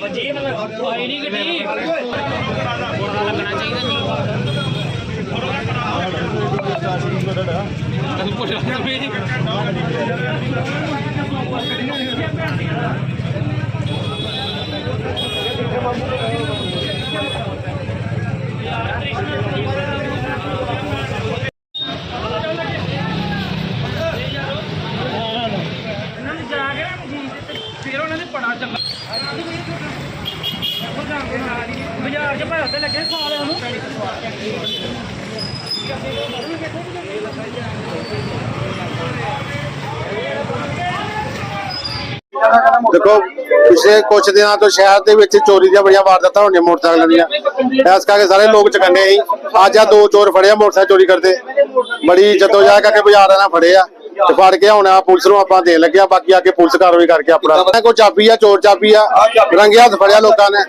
ਵਜੀ ਮਤਲਬ ਆਈ ਨਹੀਂ ਗੱਡੀ ਲੱਗਣਾ ਚਾਹੀਦਾ ਨਹੀਂ ਇਹਨਾਂ ਨੂੰ ਜਾ ਕੇ ਨਾ ਮਸ਼ੀਨ ਤੇ ਫਿਰ ਉਹਨਾਂ ਨੇ ਬੜਾ ਚੰਗਾ ਬਾਜ਼ਾਰ 'ਚ ਭਾਵੇਂ ਉੱਥੇ ਲੱਗੇ ਸਾਲ ਉਹਨੂੰ। ਦੇਖੋ, ਪਿਛਲੇ ਕੁਝ ਦਿਨਾਂ ਤੋਂ ਸ਼ਹਿਰ ਦੇ ਵਿੱਚ ਚੋਰੀ ਦੀਆਂ ਬੜੀਆਂ ਵਾਰਦਾਤਾਂ ਹੋਣੀਆਂ ਮੋਟਰਸਾਈਕਲਾਂ ਦੀਆਂ। ਇਸ ਕਰਕੇ ਸਾਰੇ ਲੋਕ ਚਕੰਨੇ ਸੀ। ਅੱਜ ਆ ਦੋ ਚੋਰ ਫੜਿਆ ਮੋਟਰਸਾਈਕਲ ਚੋਰੀ ਕਰਦੇ। ਬੜੀ ਜਦੋਜਹਿਦ ਕਰਕੇ ਬਾਜ਼ਾਰਾਂ ਨਾਲ ਫੜਿਆ ਤੇ ਫੜ ਕੇ ਹੁਣ ਆ ਪੁਲਿਸ ਨੂੰ ਆਪਾਂ ਦੇਣ ਲੱਗਿਆ ਬਾਕੀ ਆ ਕੇ ਪੁਲਿਸ ਕਾਰਵਾਈ ਕਰਕੇ ਆਪਣਾ। ਕੋਲ ਚਾਬੀ ਆ ਚੋਰ ਚਾਬੀ ਆ ਰੰਗੇ ਹੱਥ ਫੜਿਆ ਲੋਕਾਂ ਨੇ।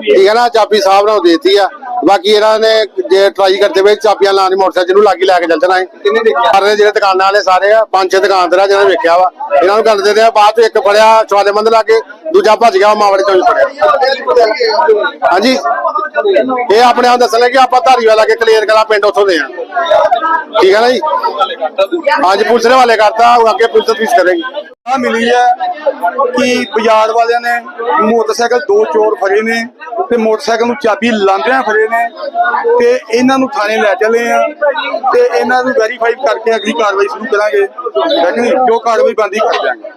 ਠੀਕ ਹੈ ਨਾ ਚਾਬੀ ਸਾਹਿਬ ਨੂੰ ਦੇਤੀ ਆ। ਬਾਕੀ ਇਹਨਾਂ ਨੇ ਜੇ ਟਰਾਈ ਕਰਦੇ ਵੇ ਚਾਬੀਆਂ ਲਾਉਣ ਦੀ ਮੋਟਰਸਾਈਕਲ ਜਿਹਨੂੰ ਲਾਗੀ ਲੈ ਕੇ ਚੱਲ ਜਾਣਾ ਹੈ ਕਿੰਨੇ ਦੇਖਿਆ? ਸਾਰੇ ਜਿਹੜੇ ਦੁਕਾਨਾਂ ਵਾਲੇ ਸਾਰੇ ਆ ਪੰਜ ਛੇ ਦੁਕਾਨਦਾਰ ਆ ਜਿਹਨਾਂ ਨੇ ਵੇਖਿਆ ਵਾ। ਇਹਨਾਂ ਨੂੰ ਕਰਦੇ ਤੇ ਬਾਅਦ ਚ ਇੱਕ ਫੜਿਆ ਸਵਾਦੇਮੰਦ ਲਾ ਕੇ ਦੂਜਾ ਭੱਜ ਗਿਆ ਮਾਵੜੇ ਚੋਂ ਫੜਿਆ। ਹਾਂਜੀ। ਇਹ ਆਪਣੇ ਆਪ ਦੱਸਣ ਕਿ ਆਪਾਂ ਧਾਰੀਵਾਲ ਕੇ ਕਲੀਅਰ ਕਰਾ, ਪਿੰਡ ਉੱਥੋਂ ਦੇ ਆ। ਠੀਕ ਹੈ ਨਾ ਜੀ? ਅੱਜ ਪੁਲਿਸ ਨੇ ਹਵਾਲੇ ਕਰਤਾ ਅੱਗੇ ਪੁਲਿਸ ਤਫਤੀਸ਼ ਕਰੇਗੀ। ਆ ਮਿਲੀ ਹੈ ਕਿ ਬਾਜ਼ਾਰ ਵਾਲਿਆਂ ਨੇ ਮੋਟਰਸਾਈਕਲ ਦੋ ਚੋਰ ਫੜੇ ਨੇ ਤੇ ਮੋਟਰਸਾਈਕਲ ਨੂੰ ਚਾਬੀ ਲਾਂਦਿਆਂ ਫੜੇ ਨੇ ਤੇ ਇਹਨਾਂ ਨੂੰ ਥਾਣੇ ਲੈ ਚਲੇ ਆ ਤੇ ਇਹਨਾਂ ਨੂੰ ਵੈਰੀਫਾਈ ਕਰਕੇ ਅਗਲੀ ਕਾਰਵਾਈ ਸ਼ੁਰੂ ਕਰਾਂਗੇ। ਜੋ? ਕਾਰਵਾਈ ਬੰਦੀ ਕਰ ਦਿਆਂਗੇ।